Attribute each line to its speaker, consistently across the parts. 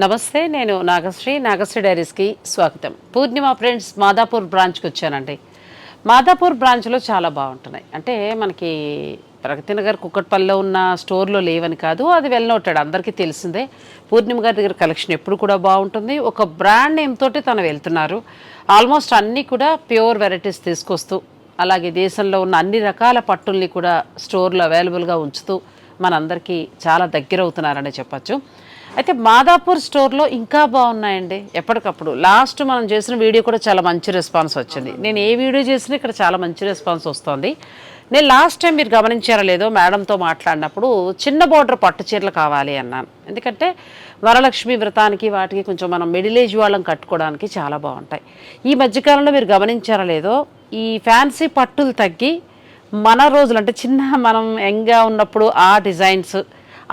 Speaker 1: నమస్తే నేను నాగశ్రీ. నాగశ్రీ డైరీస్కి స్వాగతం. పూర్ణిమ ఫ్రెండ్స్ మాదాపూర్ బ్రాంచ్కి వచ్చానండి. మాదాపూర్ బ్రాంచ్లో చాలా బాగుంటున్నాయి. అంటే మనకి ప్రగతి నగర్ కుక్కట్పల్లిలో ఉన్న స్టోర్లో లేవని కాదు అది వెల్ నోటెడ్. అందరికీ తెలిసిందే పూర్ణిమ గారి దగ్గర కలెక్షన్ ఎప్పుడు కూడా బాగుంటుంది. ఒక బ్రాండ్ నేమ్ తోటి తను వెళ్తున్నారు. ఆల్మోస్ట్ అన్నీ కూడా ప్యూర్ వెరైటీస్ తీసుకొస్తూ అలాగే దేశంలో ఉన్న అన్ని రకాల పట్టుల్ని కూడా స్టోర్లో అవైలబుల్గా ఉంచుతూ మనందరికీ చాలా దగ్గర అవుతున్నారని చెప్పచ్చు. అయితే మాదాపూర్ స్టోర్లో ఇంకా బాగున్నాయండి ఎప్పటికప్పుడు. లాస్ట్ మనం చేసిన వీడియో కూడా చాలా మంచి రెస్పాన్స్ వచ్చింది. నేను ఏ వీడియో చేసినా ఇక్కడ చాలా మంచి రెస్పాన్స్ వస్తుంది. నేను లాస్ట్ టైం మీరు గమనించారో లేదో మేడంతో మాట్లాడినప్పుడు చిన్న బోర్డర్ పట్టు చీరలు కావాలి అన్నాను. ఎందుకంటే వరలక్ష్మి వ్రతానికి వాటికి కొంచెం మనం మిడిల్ ఏజ్ వాళ్ళం కట్టుకోవడానికి చాలా బాగుంటాయి. ఈ మధ్యకాలంలో మీరు గమనించారో లేదో ఈ ఫ్యాన్సీ పట్టులు తగ్గి మన రోజులు అంటే చిన్న మనం యంగ్గా ఉన్నప్పుడు ఆ డిజైన్స్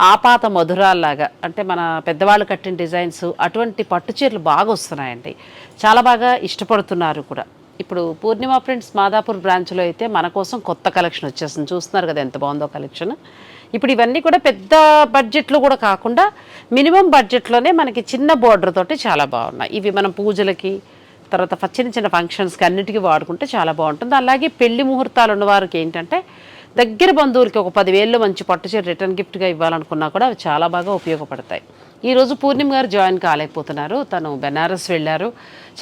Speaker 1: ఆపాత మధురాల్లాగా అంటే మన పెద్దవాళ్ళు కట్టిన డిజైన్స్ అటువంటి పట్టు చీరలు బాగా వస్తున్నాయండి. చాలా బాగా ఇష్టపడుతున్నారు కూడా. ఇప్పుడు పూర్ణిమ ప్రింట్స్ మాదాపూర్ బ్రాంచ్లో అయితే మన కోసం కొత్త కలెక్షన్ వచ్చేసింది. చూస్తున్నారు కదా ఎంత బాగుందో కలెక్షన్. ఇప్పుడు ఇవన్నీ కూడా పెద్ద బడ్జెట్లో కూడా కాకుండా మినిమం బడ్జెట్లోనే మనకి చిన్న బోర్డర్ తోటి చాలా బాగున్నాయి. ఇవి మనం పూజలకి తర్వాత చిన్న చిన్న ఫంక్షన్స్కి అన్నిటికీ వాడుకుంటే చాలా బాగుంటుంది. అలాగే పెళ్ళి ముహూర్తాలు ఉన్నవారికి ఏంటంటే దగ్గర బంధువులకి ఒక పదివేల్లో మంచి పట్టు చీర రిటర్న్ గిఫ్ట్గా ఇవ్వాలనుకున్నా కూడా అవి చాలా బాగా ఉపయోగపడతాయి. ఈరోజు పూర్ణిమ గారు జాయిన్ కాలేకపోతున్నారు. తను బెనారస్ వెళ్ళారు.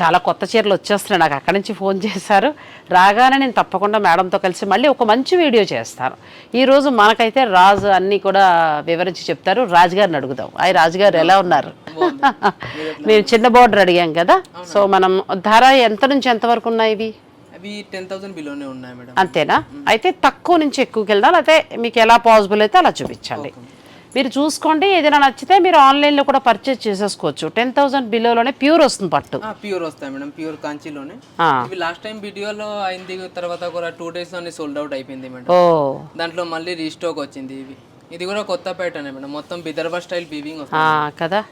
Speaker 1: చాలా కొత్త చీరలు వచ్చేస్తున్నాయి. నాకు అక్కడి నుంచి ఫోన్ చేశారు. రాగానే నేను తప్పకుండా మేడంతో కలిసి మళ్ళీ ఒక మంచి వీడియో చేస్తాను. ఈరోజు మనకైతే రాజు అన్నీ కూడా వివరించి చెప్తారు. రాజుగారిని అడుగుదాం. అయ్యి రాజుగారు ఎలా ఉన్నారు? మేము చిన్న బోర్డర్ అడిగాం కదా. సో మనం ధర ఎంత నుంచి ఎంత వరకు ఉన్నాయి ఇవి?
Speaker 2: అవి టెన్ థౌసండ్ బిలోనే ఉన్నాయి మేడం.
Speaker 1: అంతేనా? అయితే తక్కువ నుంచి ఎక్కువకి వెళ్దాం అయితే మీకు ఎలా పాసిబుల్ అయితే అలా చూపించండి మీరు చూసుకోండి ఏదైనా నచ్చితే మీరు ఆన్లైన్లో కూడా పర్చేస్ చేసేసుకోవచ్చు. టెన్ థౌసండ్ బిలోలోనే ప్యూర్ వస్తుంది పట్టు.
Speaker 2: ప్యూర్ వస్తాయి మేడం ప్యూర్ కాంచీలోనే. ఇవి లాస్ట్ టైం వీడియోలో అయింది తర్వాత కూడా టూ డేస్లోనే సోల్డ్ అవుట్ అయిపోయింది మేడం. దాంట్లో మళ్ళీ రీస్టాక్ వచ్చింది ఇవి. ఇది కూడా కొత్త ప్యాటర్న్ మేడం మొత్తం బిదర్బా స్టైల్ వీవింగ్
Speaker 1: ఆ,
Speaker 2: వస్తుంది
Speaker 1: కదా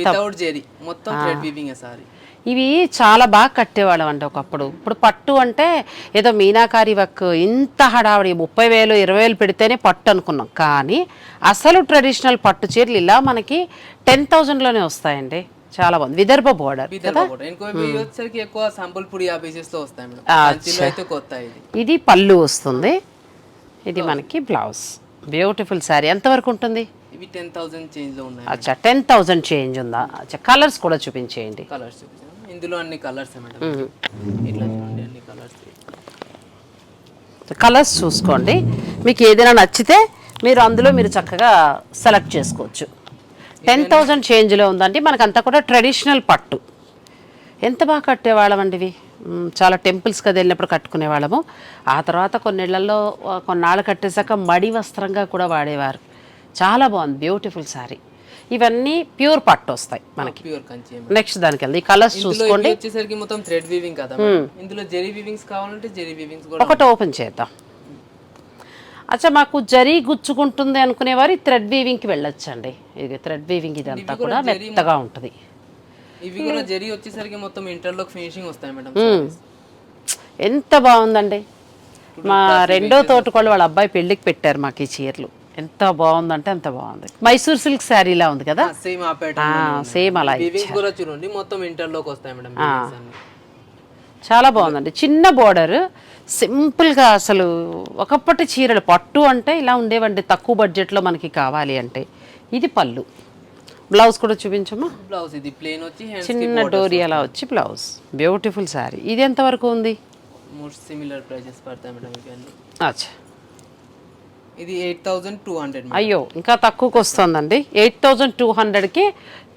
Speaker 2: వితౌట్ జెరీ మొత్తం థ్రెడ్ వీవింగ్ సారీ.
Speaker 1: ఇవి చాలా బాగా కట్టేవాళ్ళం అండి ఒకప్పుడు. ఇప్పుడు పట్టు అంటే ఏదో మీనాకారి వర్క్ ఇంత హడావిడి ముప్పై వేలు ఇరవై వేలు పెడితేనే పట్టు అనుకున్నాం. కానీ అసలు ట్రెడిషనల్ పట్టు చీరలు ఇలా మనకి టెన్ థౌజండ్లోనే వస్తాయండి. చాలా బాగుంది. విదర్భ బోర్డర్
Speaker 2: ఎక్కువ వస్తాయి ఇది.
Speaker 1: పళ్ళు వస్తుంది. ఇది మనకి బ్లౌజ్. బ్యూటిఫుల్ శారీ. ఎంతవరకు ఉంటుంది?
Speaker 2: ఇవి టెన్ థౌసండ్ చేంజ్
Speaker 1: అచ్చా టెన్ థౌజండ్ చేంజ్ ఉందా? అచ్చా కలర్స్ కూడా చూపించేయండి.
Speaker 2: కలర్స్ ఇందులో అన్ని కలర్స్ మేడం ఇట్లా చూడండి అన్ని కలర్స్
Speaker 1: కలర్స్ చూసుకోండి. మీకు ఏదైనా నచ్చితే మీరు అందులో మీరు చక్కగా సెలెక్ట్ చేసుకోవచ్చు. టెన్ థౌజండ్ చేంజ్లో ఉందండి. మనకంతా కూడా ట్రెడిషనల్ పట్టు. ఎంత బాగా కట్టేవాళ్ళం అండి ఇవి? చాలా టెంపుల్స్కి అది వెళ్ళినప్పుడు కట్టుకునేవాళ్ళము. ఆ తర్వాత కొన్నిళ్ళలో ఆ, కొన్నాళ్ళు కట్టేశాక మడి వస్త్రంగా కూడా వాడేవారు. చాలా బాగుంది. బ్యూటిఫుల్ శారీ ఇవన్నీ ప్యూర్ పట్టు వస్తాయి మనకి.
Speaker 2: ప్యూర్ కంచి
Speaker 1: నెక్స్ట్ దానికి వెళ్దాం ఈ కలర్స్ చూసుకోండి.
Speaker 2: వచ్చేసరికి మొత్తం థ్రెడ్ వీవింగ్ కదా. ఇందులో జెరీ వీవింగ్స్ కావాలంటే జెరీ వీవింగ్స్ కూడా
Speaker 1: ఒకటి ఓపెన్ చేద్దాం. అచ్చా మాకు జరీ గుచ్చుకుంటుంది అనుకునేవారు ఈ థ్రెడ్ వీవింగ్కి వెళ్ళొచ్చండి. ఇది థ్రెడ్ వీవింగ్ ఇదంతా కూడా మెత్తగా ఉంటుంది.
Speaker 2: ఇవి కూడా జెరీ వచ్చేసరికి మొత్తం ఇంటర్లోక్ ఫినిషింగ్ వస్తాయి మేడం
Speaker 1: ఎంత బాగుందండి. మా రెండో తోటకోళ్ళు వాళ్ళ అబ్బాయి పెళ్ళికి పెట్టారు మాకు ఈ చీరలు. ఎంత బాగుందంటే అంత బాగుంది. మైసూర్ సిల్క్ శారీలా ఉంది కదా?
Speaker 2: సేమ్ ఆ ప్యాటర్న్
Speaker 1: సేమ్ అలా
Speaker 2: కూడా చూడండి మొత్తం ఇంటర్లోక్ వస్తాయి మేడం.
Speaker 1: చాలా బాగుందండి. చిన్న బోర్డర్ సింపుల్గా అసలు ఒకప్పటి చీరలు పట్టు అంటే ఇలా ఉండేవండి తక్కువ బడ్జెట్లో మనకి కావాలి అంటే. ఇది పళ్ళు. బ్లౌజ్ కూడా చూపించమ్మా.
Speaker 2: బ్లౌజ్ ఇది ప్లేన్ వచ్చి
Speaker 1: చిన్న డోరీ అలా వచ్చి బ్లౌజ్. బ్యూటిఫుల్ శారీ. ఇది ఎంతవరకు ఉంది?
Speaker 2: మోస్ట్ సిమిలర్ ప్రైజెస్ పడతాయి మేడం
Speaker 1: అచ్చా.
Speaker 2: ఇది ఎయిట్ థౌసండ్ టూ హండ్రెడ్
Speaker 1: అయ్యో ఇంకా తక్కువకి వస్తుందండి ఎయిట్ థౌజండ్ టూ హండ్రెడ్కి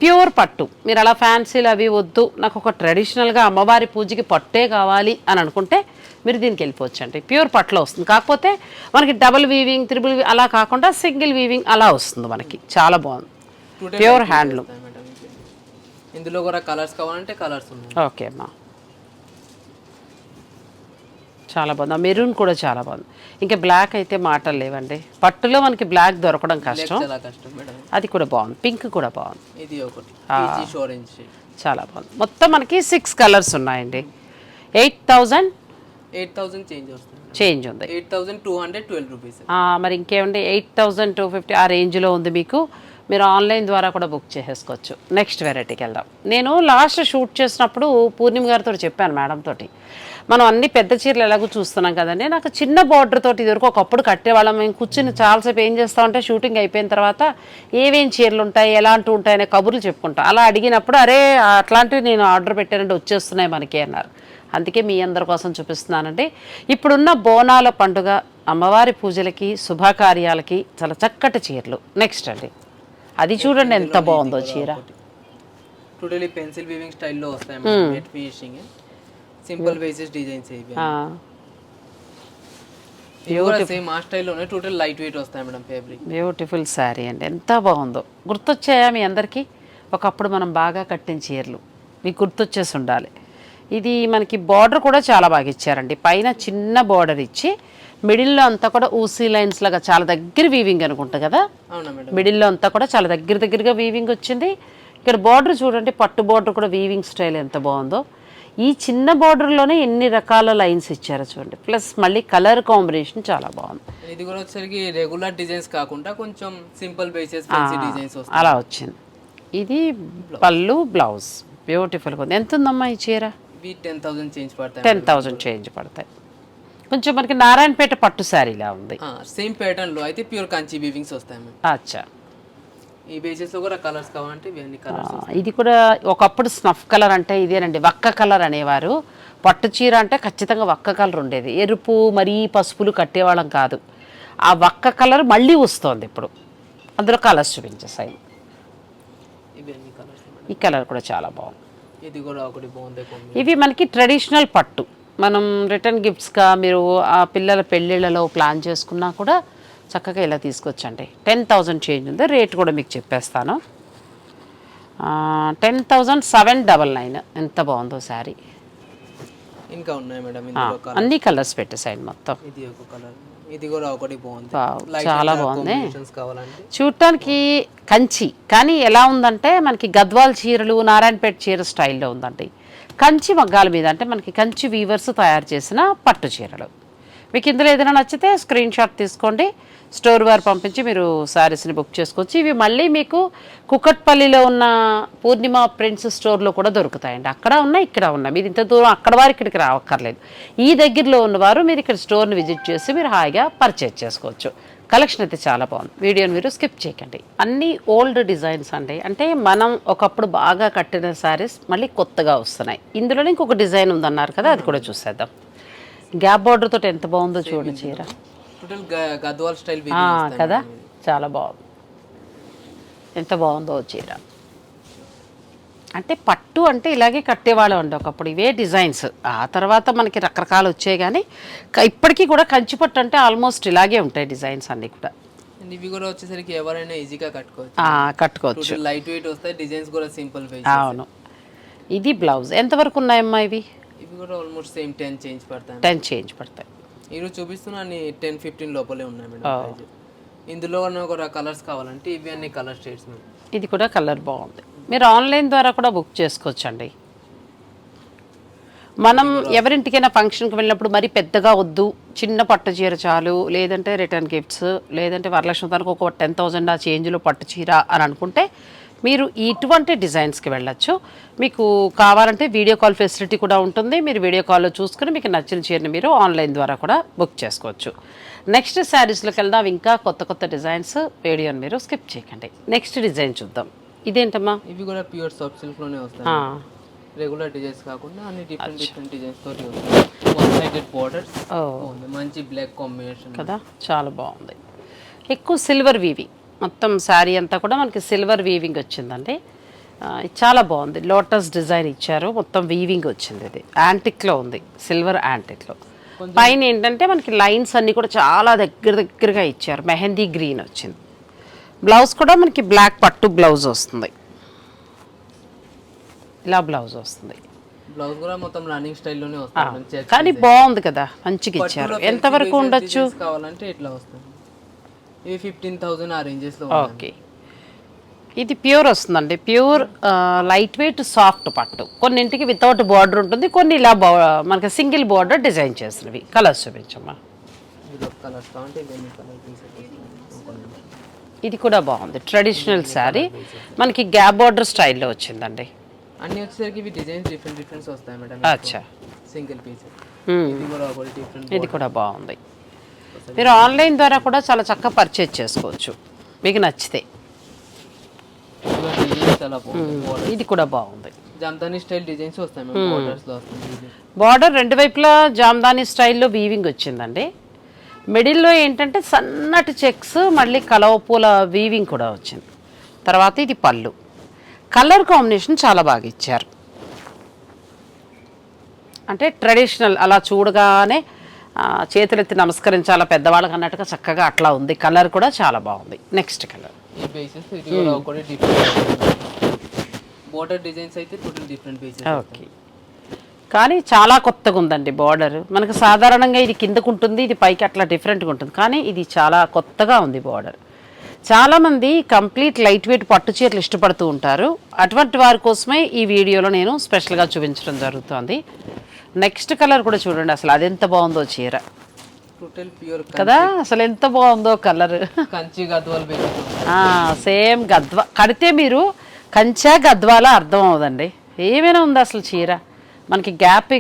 Speaker 1: ప్యూర్ పట్టు. మీరు అలా ఫ్యాన్సీలు అవి వద్దు. నాకు ఒక ట్రెడిషనల్గా అమ్మవారి పూజకి పట్టే కావాలి అని అనుకుంటే మీరు దీనికి వెళ్ళిపోవచ్చు అండి ప్యూర్ పట్టులో వస్తుంది. కాకపోతే మనకి డబుల్ వీవింగ్ త్రిబుల్ అలా కాకుండా సింగిల్ వీవింగ్ అలా వస్తుంది మనకి. చాలా బాగుంది. Pure handloom.
Speaker 2: ఇందులో కూడా కలర్స్ కావాలంటే కలర్స్ ఉన్నాయి.
Speaker 1: ఓకే అమ్మా. చాలా బాగుంది. మెరూన్ కూడా చాలా బాగుంది. ఇంకా బ్లాక్ అయితే మాటలు లేవండి. పట్టులో మనకి బ్లాక్ దొరకడం కష్టం. అది కూడా బాగుంది. పింక్ కూడా బాగుంది.
Speaker 2: ఇది ఒకటి.
Speaker 1: చాలా బాగుంది. మొత్తం మనకి సిక్స్ కలర్స్ ఉన్నాయండి. Eight thousand
Speaker 2: eight thousand change వస్తుంది.
Speaker 1: చేంజ్ ఉంది.
Speaker 2: Eight two hundred twelve rupees
Speaker 1: మరి ఇంకేమండి? ఎయిట్ థౌజండ్ టూ ఫిఫ్టీ ఆ రేంజ్లో ఉంది మీకు. మీరు ఆన్లైన్ ద్వారా కూడా బుక్ చేసేసుకోవచ్చు. నెక్స్ట్ వెరైటీకి వెళ్దాం. నేను లాస్ట్ షూట్ చేసినప్పుడు పూర్ణిమ గారితో చెప్పాను మేడం తోటి. మనం అన్ని పెద్ద చీరలు ఎలాగో చూస్తున్నాం కదండి. నాకు చిన్న బార్డర్ తోటి ఇదివరకు ఒకప్పుడు కట్టేవాళ్ళం. మేము కూర్చుని చాలాసేపు ఏం చేస్తామంటే షూటింగ్ అయిపోయిన తర్వాత ఏవేం చీరలు ఉంటాయి ఎలాంటివి ఉంటాయి అనే కబుర్లు చెప్పుకుంటాం. అలా అడిగినప్పుడు అరే అట్లాంటివి నేను ఆర్డర్ పెట్టానంటే వచ్చేస్తున్నాయి మనకి అన్నారు. అందుకే మీ అందరి కోసం చూపిస్తున్నానండి. ఇప్పుడున్న బోనాల పండుగ అమ్మవారి పూజలకి శుభకార్యాలకి చాలా చక్కటి చీరలు. నెక్స్ట్ అండి. అది చూడండి ఎంత బాగుందో చీర.
Speaker 2: టోటలీ పెన్సిల్ వీవింగ్ స్టైల్లో వస్తాయి ఫినిషింగ్ సింపుల్ బేసిస్ డిజైన్స్ ఇవి సేమ్ ఆ. స్టైల్లోనే టోటల్ లైట్ వెయిట్ వస్తాయి మేడం ఫ్యాబ్రిక్
Speaker 1: బ్యూటిఫుల్ శారీ అండి. ఎంత బాగుందో. గుర్తొచ్చాయా మీ అందరికీ? ఒకప్పుడు మనం బాగా కట్టిన చీరలు. మీకు గుర్తొచ్చేసి ఉండాలి. ఇది మనకి బార్డర్ కూడా చాలా బాగా ఇచ్చారండి. పైన చిన్న బార్డర్ ఇచ్చి మిడిల్లో అంతా కూడా ఊసీ లైన్స్ లాగా చాలా దగ్గర వీవింగ్ అనుకుంటా కదా? మిడిల్లో అంతా కూడా చాలా దగ్గర దగ్గరగా వీవింగ్ వచ్చింది. ఇక్కడ బార్డర్ చూడండి పట్టు బార్డర్ కూడా వీవింగ్ స్టైల్ ఎంత బాగుందో. ఈ చిన్న బార్డర్లోనే ఎన్ని రకాల లైన్స్ ఇచ్చారో చూడండి. ప్లస్ మళ్ళీ కలర్ కాంబినేషన్ చాలా బాగుంది.
Speaker 2: ఇది కూడా వచ్చేసరికి రెగ్యులర్ డిజైన్స్ కాకుండా కొంచెం సింపుల్ బేసిస్ డిజైన్స్
Speaker 1: అలా వచ్చింది. ఇది పళ్ళు బ్లౌజ్ బ్యూటిఫుల్గా ఉంది. ఎంత ఉందమ్మా ఈ చీర?
Speaker 2: టెన్ థౌసండ్ చేంజ్ పడతాయి.
Speaker 1: టెన్ చేంజ్ పడతాయి. కొంచెం మనకి నారాయణపేట పట్టు శారీలా ఉంది.
Speaker 2: సేమ్ ప్యాటర్న్లో అయితే ప్యూర్ కంచి వీవింగ్స్ వస్తాయి
Speaker 1: అచ్చా.
Speaker 2: ఈ బేసిస్లో కూడా కలర్స్ కావాలంటే ఇవన్నీ
Speaker 1: ఆ,
Speaker 2: కలర్స్
Speaker 1: ఇది కూడా ఒకప్పుడు స్నఫ్ కలర్ అంటే ఇదేనండి వక్క కలర్ అనేవారు. పట్టు చీర అంటే ఖచ్చితంగా వక్క కలర్ ఉండేది. ఎరుపు మరీ పసుపులు కట్టేవాళ్ళం కాదు. ఆ వక్క కలర్ మళ్ళీ వస్తోంది ఇప్పుడు. అందులో కలర్స్ చూపించేసాయి. ఈ కలర్ కూడా చాలా బాగుంది.
Speaker 2: ఇది కూడా ఒకటి బాగుంది కొన్ని
Speaker 1: ఇవి మనకి ట్రెడిషనల్ పట్టు. మనం రిటర్న్ గిఫ్ట్స్గా మీరు ఆ పిల్లల పెళ్ళిళ్ళలో ప్లాన్ చేసుకున్నా కూడా చక్కగా ఇలా తీసుకొచ్చండి. టెన్ థౌజండ్ చేంజ్ ఉంది. రేట్ కూడా మీకు చెప్పేస్తాను. Ten thousand seven double nine ఎంత బాగుందో శారీ.
Speaker 2: ఇంకా ఉన్నాయి మేడం
Speaker 1: అన్ని కలర్స్ పెట్టేసాయండి మొత్తం.
Speaker 2: ఇది ఒక కలర్ ఇది కూడా ఒకటి బాగుంది.
Speaker 1: చాలా బాగుంది. చూడటానికి కంచి. కానీ ఎలా ఉందంటే మనకి గద్వాల్ చీరలు నారాయణపేట చీర స్టైల్లో ఉందండి. కంచి మగ్గాల మీద అంటే మనకి కంచి వీవర్స్ తయారు చేసిన పట్టు చీరలు. మీకు ఇందులో ఏదైనా నచ్చితే స్క్రీన్ షాట్ తీసుకోండి. స్టోర్ వారు పంపించి మీరు శారీస్ని బుక్ చేసుకోవచ్చు. ఇవి మళ్ళీ మీకు కుకట్పల్లిలో ఉన్న పూర్ణిమ ప్రింట్స్ స్టోర్లో కూడా దొరుకుతాయండి. అక్కడ ఉన్నా ఇక్కడ ఉన్నా. మీరు ఇంత దూరం అక్కడ వారు ఇక్కడికి రావక్కర్లేదు. ఈ దగ్గరలో ఉన్నవారు మీరు ఇక్కడ స్టోర్ని విజిట్ చేసి మీరు హాయిగా పర్చేజ్ చేసుకోవచ్చు. కలెక్షన్ అయితే చాలా బాగుంది. వీడియోని మీరు స్కిప్ చేయకండి. అన్నీ ఓల్డ్ డిజైన్స్ అండి. అంటే మనం ఒకప్పుడు బాగా కట్టిన శారీస్ మళ్ళీ కొత్తగా వస్తున్నాయి. ఇందులోనే ఇంకొక డిజైన్ ఉందన్నారు కదా అది కూడా చూసేద్దాం. గ్యాప్ బార్డర్ తోటి ఎంత బాగుందో చూడండి చీర.
Speaker 2: టోటల్ గద్వాల్ స్టైల్
Speaker 1: కదా? చాలా బాగుంది. ఎంత బాగుందో చీర. అంటే పట్టు అంటే ఇలాగే కట్టేవాళ్ళం అండి ఒకప్పుడు. ఇవే డిజైన్స్. ఆ తర్వాత మనకి రకరకాలు వచ్చాయి కానీ ఇప్పటికీ కూడా కంచి పట్టు అంటే ఆల్మోస్ట్ ఇలాగే ఉంటాయి డిజైన్స్ అన్నీ కూడా.
Speaker 2: ఇవి కూడా వచ్చేసరికి ఎవరైనా ఈజీగా కట్టుకోవచ్చు.
Speaker 1: కట్టుకోవచ్చు.
Speaker 2: లైట్ వెయిట్ వస్తాయి డిజైన్స్ కూడా సింపుల్
Speaker 1: అవును. ఇది బ్లౌజ్. ఎంతవరకు ఉన్నాయమ్మా ఇవి?
Speaker 2: ఇవి కూడా ఆల్మోస్ట్ సేమ్ టెన్ చేంజ్ పడతాయి.
Speaker 1: టెన్ చేంజ్ పడతాయి.
Speaker 2: ఈరోజు చూపిస్తున్నా అన్ని టెన్ ఫిఫ్టీన్ లోపలే ఉన్నాయి మేడం ప్రైస్ ఇందులో ఒక కలర్స్ కావాలంటే ఇవి అన్ని కలర్ షేడ్స్
Speaker 1: ఇది కూడా కలర్ బాగుంది. మీరు ఆన్లైన్ ద్వారా కూడా బుక్ చేసుకోవచ్చండి. మనం ఎవరింటికైనా ఫంక్షన్కి వెళ్ళినప్పుడు మరి పెద్దగా వద్దు చిన్న పట్టు చీర చాలు లేదంటే రిటర్న్ గిఫ్ట్స్ లేదంటే వరలక్ష్మి తనకు ఒక టెన్ థౌజండ్ ఆ చేంజ్లో పట్టు చీర అని అనుకుంటే మీరు ఇటువంటి డిజైన్స్కి వెళ్ళొచ్చు. మీకు కావాలంటే వీడియో కాల్ ఫెసిలిటీ కూడా ఉంటుంది. మీరు వీడియో కాల్లో చూసుకుని మీకు నచ్చిన చీరని మీరు ఆన్లైన్ ద్వారా కూడా బుక్ చేసుకోవచ్చు. నెక్స్ట్ శారీస్లోకి వెళ్దాం. ఇంకా కొత్త కొత్త డిజైన్స్ వీడియోని మీరు స్కిప్ చేయకండి. నెక్స్ట్ డిజైన్ చూద్దాం. ఇదేంటమ్మా?
Speaker 2: ఇవి కూడా ప్యూర్ సాఫ్ట్ సిల్క్లోనే వస్తాయి.
Speaker 1: ఆ,
Speaker 2: రెగ్యులర్ డిజైన్స్ కాకుండా అన్ని డిఫరెంట్ డిఫరెంట్ డిజైన్స్ తోటి వన్ సైడెడ్ బోర్డర్స్ మంచి బ్లాక్ కాంబినేషన్
Speaker 1: కదా? చాలా బాగుంది. ఎక్కువ సిల్వర్ వీవింగ్ మొత్తం శారీ అంతా కూడా మనకి సిల్వర్ వీవింగ్ వచ్చిందండి. చాలా బాగుంది. లోటస్ డిజైన్ ఇచ్చారు. మొత్తం వీవింగ్ వచ్చింది ఇది. యాంటిక్లో ఉంది. సిల్వర్ యాంటిక్లో పైన ఏంటంటే మనకి లైన్స్ అన్నీ కూడా చాలా దగ్గర దగ్గరగా ఇచ్చారు. మెహందీ గ్రీన్ వచ్చింది. బ్లౌజ్ కూడా మనకి బ్లాక్ పట్టు బ్లౌజ్ వస్తుంది. ఇలా బ్లౌజ్ వస్తుంది.
Speaker 2: బ్లౌజ్ కూడా మొత్తం రన్నింగ్ స్టైల్లోనే వస్తాయి
Speaker 1: కానీ బాగుంది కదా. మంచిగా ఇచ్చారు. ఎంతవరకు ఉండొచ్చు?
Speaker 2: కావాలంటే ఇట్లా వస్తుంది. ఇవి ఫిఫ్టీన్ థౌసండ్ ఆ రేంజెస్లో
Speaker 1: ఓకే ఇది ప్యూర్ వస్తుందండి. ప్యూర్ లైట్ వెయిట్ సాఫ్ట్ పట్టు. కొన్నింటికి వితౌట్ బార్డర్ ఉంటుంది కొన్ని ఇలా మనకి సింగిల్ బార్డర్ డిజైన్ చేసినవి. కలర్స్ చూపించమ్మా. ఇది కూడా బాగుంది. ట్రెడిషనల్ శారీ మనకి గ్యాప్ బార్డర్ స్టైల్లో వచ్చిందండి.
Speaker 2: అన్ని వచ్చేసరికి ఇవి డిజైన్స్ డిఫరెంట్ డిఫరెంట్స్ వస్తాయి మేడం.
Speaker 1: అచ్చా.
Speaker 2: సింగిల్ పీస్ ఇది కూడా
Speaker 1: బాగుంది. మీరు ఆన్లైన్ ద్వారా కూడా చాలా చక్కగా పర్చేజ్ చేసుకోవచ్చు. మీకు నచ్చితే. ఇది కూడా బాగుంది.
Speaker 2: స్టైల్ డిజైన్స్ వస్తాయి.
Speaker 1: బార్డర్ రెండు వైపులా జామ్దాని స్టైల్లో వీవింగ్ వచ్చిందండి. మిడిల్లో ఏంటంటే సన్నటి చెక్స్ మళ్ళీ కలవ పూల వీవింగ్ కూడా వచ్చింది. తర్వాత ఇది పళ్ళు. కలర్ కాంబినేషన్ చాలా బాగా ఇచ్చారు. అంటే ట్రెడిషనల్ అలా చూడగానే చేతులెత్తి నమస్కరించాలా పెద్దవాళ్ళకి అన్నట్టుగా చక్కగా అట్లా ఉంది. కలర్ కూడా చాలా బాగుంది. నెక్స్ట్ కలర్
Speaker 2: ఈ బేసెస్ ఇది కూడా ఒకటి డిఫరెంట్ బోర్డర్ డిజైన్స్ అయితే టోటల్ డిఫరెంట్ బేసెస్
Speaker 1: ఓకే కానీ చాలా కొత్తగా ఉందండి బార్డర్ మనకు సాధారణంగా ఇది కిందకు ఉంటుంది ఇది పైకి అట్లా డిఫరెంట్గా ఉంటుంది. కానీ ఇది చాలా కొత్తగా ఉంది బార్డర్ చాలామంది కంప్లీట్ లైట్ వెయిట్ పట్టు చీరలు ఇష్టపడుతూ ఉంటారు. అటువంటి వారి కోసమే ఈ వీడియోలో నేను స్పెషల్గా చూపించడం జరుగుతుంది. నెక్స్ట్ కలర్ కూడా చూడండి అసలు అది ఎంత బాగుందో చీర.
Speaker 2: టోటల్ ప్యూర్
Speaker 1: కదా అసలు ఎంత బాగుందో కలర్.
Speaker 2: కంచి గద్వాల్
Speaker 1: సేమ్ గద్వా కడితే మీరు కంచా గద్వాల అర్థం అవదండి ఏమైనా ఉంది అసలు చీర? మనకి గ్యాప్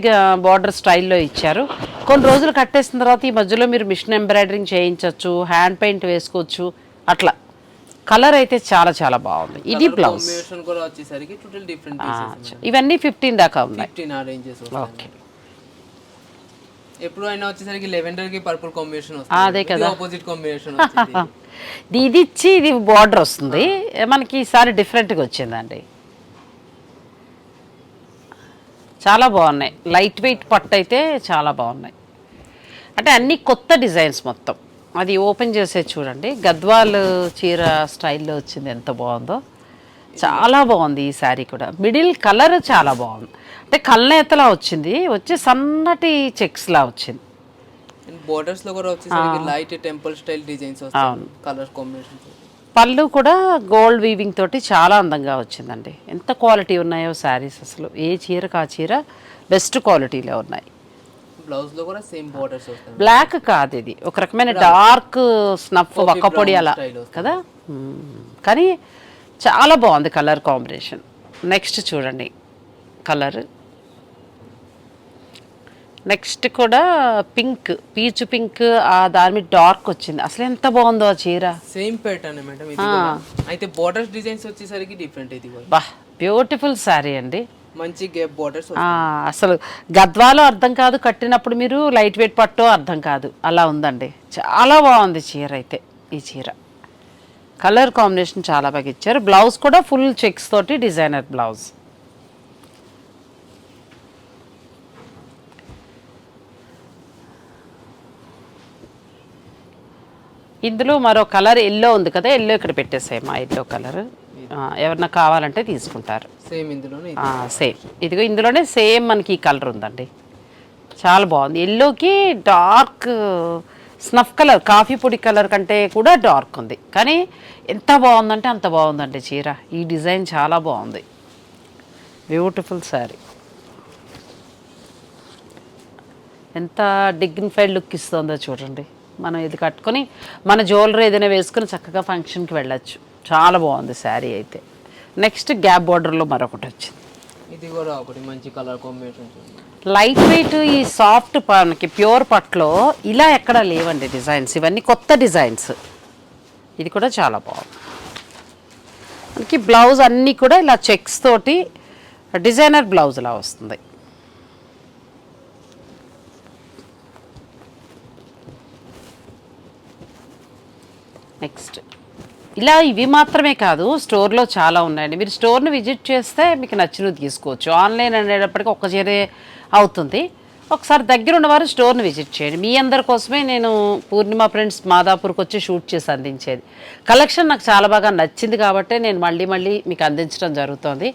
Speaker 1: బార్డర్ స్టైల్లో ఇచ్చారు. కొన్ని రోజులు కట్టేసిన తర్వాత ఈ మధ్యలో మీరు మిషన్ ఎంబ్రాయిడరింగ్ చేయించవచ్చు హ్యాండ్ పెయింట్ వేసుకోవచ్చు అట్లా. కలర్ అయితే చాలా చాలా బాగుంది. ఇది బ్లౌజ్ ఇవన్నీ ఫిఫ్టీన్ దాకా ఉన్నాయి. ఓకే
Speaker 2: ఎప్పుడు అయినా వచ్చేసరికి లెవెండర్కి పర్పుల్ కాంబినేషన్
Speaker 1: అదే
Speaker 2: వస్తుంది ఆపోజిట్ కాంబినేషన్ వచ్చింది
Speaker 1: ఇది ఇది ఇచ్చి ఇది బార్డర్ వస్తుంది. మనకి ఈసారి డిఫరెంట్గా వచ్చిందండి. చాలా బాగున్నాయి. లైట్ వెయిట్ పట్టు అయితే చాలా బాగున్నాయి. అంటే అన్ని కొత్త డిజైన్స్ మొత్తం. అది ఓపెన్ చేసే చూడండి. గద్వాల్ చీర స్టైల్లో వచ్చింది ఎంత బాగుందో. చాలా బాగుంది ఈ శారీ కూడా. మిడిల్ కలర్ చాలా బాగుంది. అంటే కళ్ళనేతలా వచ్చింది. వచ్చి సన్నటి చెక్స్లా వచ్చింది.
Speaker 2: బోర్డర్స్లో కూడా వచ్చేసరికి లైట్ టెంపుల్ స్టైల్ డిజైన్స్ వస్తాయి. కలర్ కాంబినేషన్స్
Speaker 1: పళ్ళు కూడా గోల్డ్ వీవింగ్ తోటి చాలా అందంగా వచ్చిందండి. ఎంత క్వాలిటీ ఉన్నాయో శారీస్ అసలు. ఏ చీరకు ఆ చీర బెస్ట్ క్వాలిటీలో ఉన్నాయి.
Speaker 2: బ్లౌజ్లో కూడా సేమ్ బోర్డర్స్
Speaker 1: బ్లాక్ కాదు ఇది. ఒక రకమైన డార్క్ స్నఫ్ ఒక్క పొడి అలా. కదా? మ్మ్. కానీ చాలా బాగుంది కలర్ కాంబినేషన్ నెక్స్ట్ చూడండి. కలర్ నెక్స్ట్ కూడా పింక్ పీచు పింక్ ఆ దాని మీద డార్క్ వచ్చింది. అసలు ఎంత బాగుందో ఆ చీర.
Speaker 2: సేమ్ ప్యాటర్న్ మేడం ఇది కూడా. అయితే బోర్డర్స్ డిజైన్స్ వచ్చేసరికి డిఫరెంట్ ఇది కూడా.
Speaker 1: బా బ్యూటిఫుల్ శారీ అండి.
Speaker 2: మంచి గేప్ బోర్డర్స్
Speaker 1: ఆ, అసలు గద్వాలో అర్థం కాదు కట్టినప్పుడు మీరు లైట్ వెయిట్ పట్టో అర్థం కాదు. అలా ఉందండి. చాలా బాగుంది చీర అయితే ఈ చీర. కలర్ కాంబినేషన్ చాలా బాగా ఇచ్చారు. బ్లౌజ్ కూడా ఫుల్ చెక్స్ తోటి డిజైనర్ బ్లౌజ్ ఇందులో మరో కలర్ ఎల్లో ఉంది కదా ఎల్లో ఇక్కడ పెట్టేసాయి మా ఎల్లో కలర్. ఎవరన్నా కావాలంటే తీసుకుంటారు.
Speaker 2: సేమ్ ఇందులోనే ఇది.
Speaker 1: సేమ్ ఇదిగో ఇందులోనే సేమ్ మనకి ఈ కలర్ ఉందండి. చాలా బాగుంది. ఎల్లోకి డార్క్ స్నఫ్ కలర్ కాఫీ పొడి కలర్ కంటే కూడా డార్క్ ఉంది. కానీ ఎంత బాగుందంటే అంత బాగుందండి చీర. ఈ డిజైన్ చాలా బాగుంది. బ్యూటిఫుల్ శారీ ఎంత డిగ్నిఫైడ్ లుక్ ఇస్తుందో చూడండి. మనం ఇది కట్టుకొని మన జ్యువెలరీ ఏదైనా వేసుకుని చక్కగా ఫంక్షన్కి వెళ్ళొచ్చు. చాలా బాగుంది శారీ అయితే. నెక్స్ట్ గ్యాప్ బార్డర్లో మరొకటి వచ్చింది.
Speaker 2: ఇది కూడా ఒకటి మంచి కలర్ కాంబినేషన్
Speaker 1: లైట్ వెయిట్ ఈ సాఫ్ట్ మనకి ప్యూర్ పట్లో ఇలా ఎక్కడ లేవండి డిజైన్స్. ఇవన్నీ కొత్త డిజైన్స్. ఇది కూడా చాలా బాగుంది. మనకి బ్లౌజ్ అన్నీ కూడా ఇలా చెక్స్ తోటి డిజైనర్ బ్లౌజ్ లా వస్తుంది. నెక్స్ట్. ఇలా ఇవి మాత్రమే కాదు స్టోర్లో చాలా ఉన్నాయండి. మీరు స్టోర్ని విజిట్ చేస్తే మీకు నచ్చినవి తీసుకోవచ్చు. ఆన్లైన్ అనేటప్పటికీ ఒక్క చీరే అవుతుంది. ఒకసారి దగ్గర ఉన్నవారు స్టోర్ని విజిట్ చేయండి. మీ అందరి కోసమే నేను పూర్ణిమ ఫ్రెండ్స్ మాదాపూర్కి వచ్చి షూట్ చేసి అందించేది. కలెక్షన్ నాకు చాలా బాగా నచ్చింది కాబట్టి నేను మళ్ళీ మళ్ళీ మీకు అందించడం జరుగుతుంది.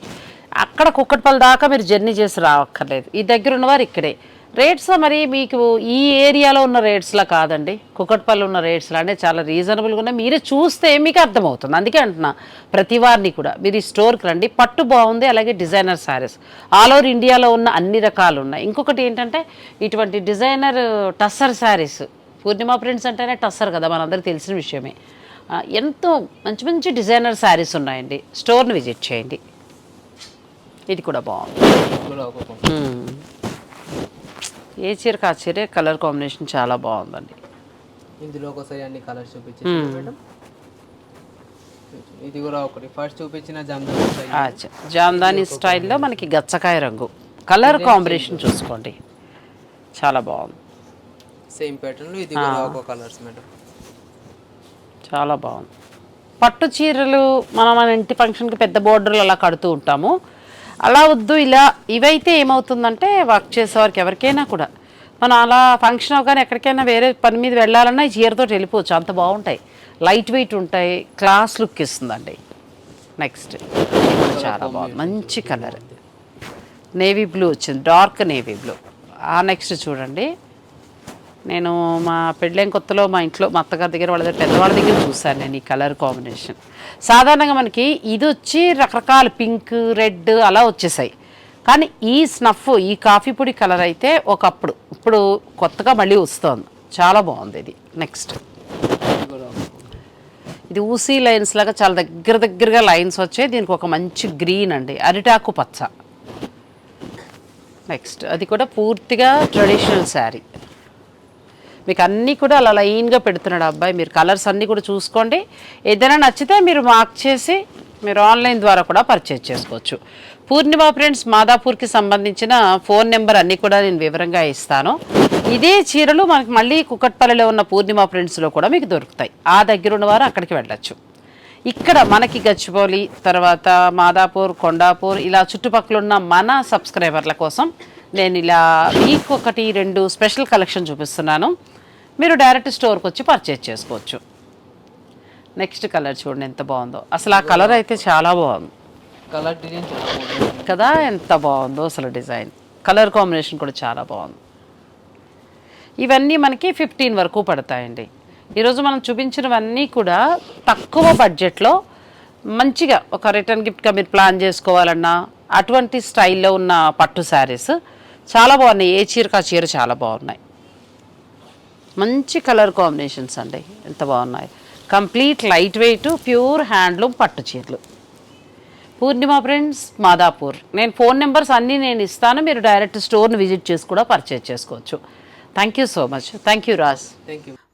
Speaker 1: అక్కడ కుక్కట్పల్లి దాకా మీరు జర్నీ చేసి రావక్కర్లేదు. ఈ దగ్గర ఉన్నవారు ఇక్కడే. రేట్స్ మరి మీకు ఈ ఏరియాలో ఉన్న రేట్స్లా కాదండి. కుకట్పల్లి ఉన్న రేట్స్లా అంటే చాలా రీజనబుల్గా ఉన్నాయి. మీరే చూస్తే మీకు అర్థమవుతుంది. అందుకే అంటున్నా ప్రతి వారిని కూడా. మీరు ఈ స్టోర్కి రండి. పట్టు బాగుంది అలాగే డిజైనర్ శారీస్. ఆల్ ఓవర్ ఇండియాలో ఉన్న అన్ని రకాలు ఉన్నాయి. ఇంకొకటి ఏంటంటే ఇటువంటి డిజైనర్ టస్సర్ శారీస్. పూర్ణిమ ప్రింట్స్ అంటేనే టస్సర్ కదా మనందరికీ తెలిసిన విషయమే. ఎంతో మంచి మంచి డిజైనర్ శారీస్ ఉన్నాయండి. స్టోర్ని విజిట్ చేయండి. ఇది కూడా బాగుంది
Speaker 2: ఇది కూడా ఒక కొంచెం.
Speaker 1: మ్మ్. ఏ చీరకు ఆ చీరే కలర్ కాంబినేషన్ చాలా బాగుందండి.
Speaker 2: ఇందులో ఒకసారి అన్ని కలర్స్ చూపించాను మేడం. ఇది కూడా ఒకటి. ఫస్ట్ చూపించిన జామ్దాని
Speaker 1: జామ్దాని స్టైల్లో మనకి గచ్చకాయ రంగు. కలర్ కాంబినేషన్ చూసుకోండి. చాలా బాగుంది.
Speaker 2: సేమ్ ప్యాటర్న్లో ఇది కూడా ఒక కలర్స్ మేడం.
Speaker 1: చాలా బాగుంది. పట్టు చీరలు మనం మన ఇంటి ఫంక్షన్కి పెద్ద బోర్డర్లు అలా కడుతూ ఉంటాము. అలా వద్దు ఇలా ఇవైతే ఏమవుతుందంటే వర్క్ చేసేవారికి ఎవరికైనా కూడా. మనం అలా ఫంక్షన్ అవగానే ఎక్కడికైనా వేరే పని మీద వెళ్ళాలన్నా ఈ చీరతో వెళ్ళిపోవచ్చు అంత బాగుంటాయి. లైట్ వెయిట్ ఉంటాయి క్లాస్ లుక్ ఇస్తుందండి. నెక్స్ట్ చాలా బాగుంది. మంచి కలర్ నేవీ బ్లూ వచ్చింది. డార్క్ నేవీ బ్లూ ఆ నెక్స్ట్ చూడండి. నేను మా పెళ్ళైన కొత్తలో మా ఇంట్లో మా అత్తగారి దగ్గర వాళ్ళ దగ్గర పెద్దవాళ్ళ దగ్గర చూశాను నేను ఈ కలర్ కాంబినేషన్. సాధారణంగా మనకి ఇది వచ్చి రకరకాల పింక్ రెడ్ అలా వచ్చేసాయి. కానీ ఈ స్నఫ్ ఈ కాఫీ పొడి కలర్ అయితే ఒకప్పుడు ఇప్పుడు కొత్తగా మళ్ళీ వస్తుంది. చాలా బాగుంది ఇది. నెక్స్ట్
Speaker 2: ఇది
Speaker 1: ఇది ఊసీ లైన్స్ లాగా చాలా దగ్గర దగ్గరగా లైన్స్ వచ్చాయి. దీనికి ఒక మంచి గ్రీన్ అండి. అరిటాకు పచ్చ. నెక్స్ట్ అది కూడా పూర్తిగా ట్రెడిషనల్ శారీ మీకు అన్నీ కూడా అలా లైన్గా పెడుతున్నాడు అబ్బాయి. మీరు కలర్స్ అన్నీ కూడా చూసుకోండి. ఏదైనా నచ్చితే మీరు మార్క్ చేసి మీరు ఆన్లైన్ ద్వారా కూడా పర్చేజ్ చేసుకోవచ్చు. పూర్ణిమ ఫ్రెండ్స్ మాదాపూర్కి సంబంధించిన ఫోన్ నెంబర్ అన్నీ కూడా నేను వివరంగా ఇస్తాను. ఇదే చీరలు మనకి మళ్ళీ కుక్కట్పల్లిలో ఉన్న పూర్ణిమ ఫ్రెండ్స్లో కూడా మీకు దొరుకుతాయి. ఆ దగ్గర ఉన్నవారు అక్కడికి వెళ్ళచ్చు. ఇక్కడ మనకి గచ్చిబౌలి తర్వాత మాదాపూర్ కొండాపూర్ ఇలా చుట్టుపక్కల ఉన్న మన సబ్స్క్రైబర్ల కోసం నేను ఇలా వీక్ ఒకటి రెండు స్పెషల్ కలెక్షన్ చూపిస్తున్నాను. మీరు డైరెక్ట్ స్టోర్కి వచ్చి పర్చేజ్ చేసుకోవచ్చు. నెక్స్ట్ కలర్ చూడండి ఎంత బాగుందో. అసలు ఆ కలర్ అయితే చాలా బాగుంది.
Speaker 2: కలర్ డిజైన్
Speaker 1: కదా ఎంత బాగుందో అసలు డిజైన్. కలర్ కాంబినేషన్ కూడా చాలా బాగుంది. ఇవన్నీ మనకి ఫిఫ్టీన్ వరకు పడతాయండి. ఈరోజు మనం చూపించినవన్నీ కూడా తక్కువ బడ్జెట్లో మంచిగా ఒక రిటర్న్ గిఫ్ట్గా మీరు ప్లాన్ చేసుకోవాలన్నా అటువంటి స్టైల్లో ఉన్న పట్టు శారీస్ చాలా బాగున్నాయి. ఏ చీరకు కా చీర చాలా బాగున్నాయి. మంచి కలర్ కాంబినేషన్స్ అండి. ఎంత బాగున్నాయి. Complete light weight pure handloom పట్టు చీరలు. పూర్ణిమ ఫ్రెండ్స్ మాదాపూర్. నేను ఫోన్ నెంబర్స్ అన్నీ నేను ఇస్తాను. మీరు డైరెక్ట్ స్టోర్ని విజిట్ చేసి కూడా పర్చేజ్ చేసుకోవచ్చు. Thank you so much. Thank you Raj.
Speaker 2: Thank you.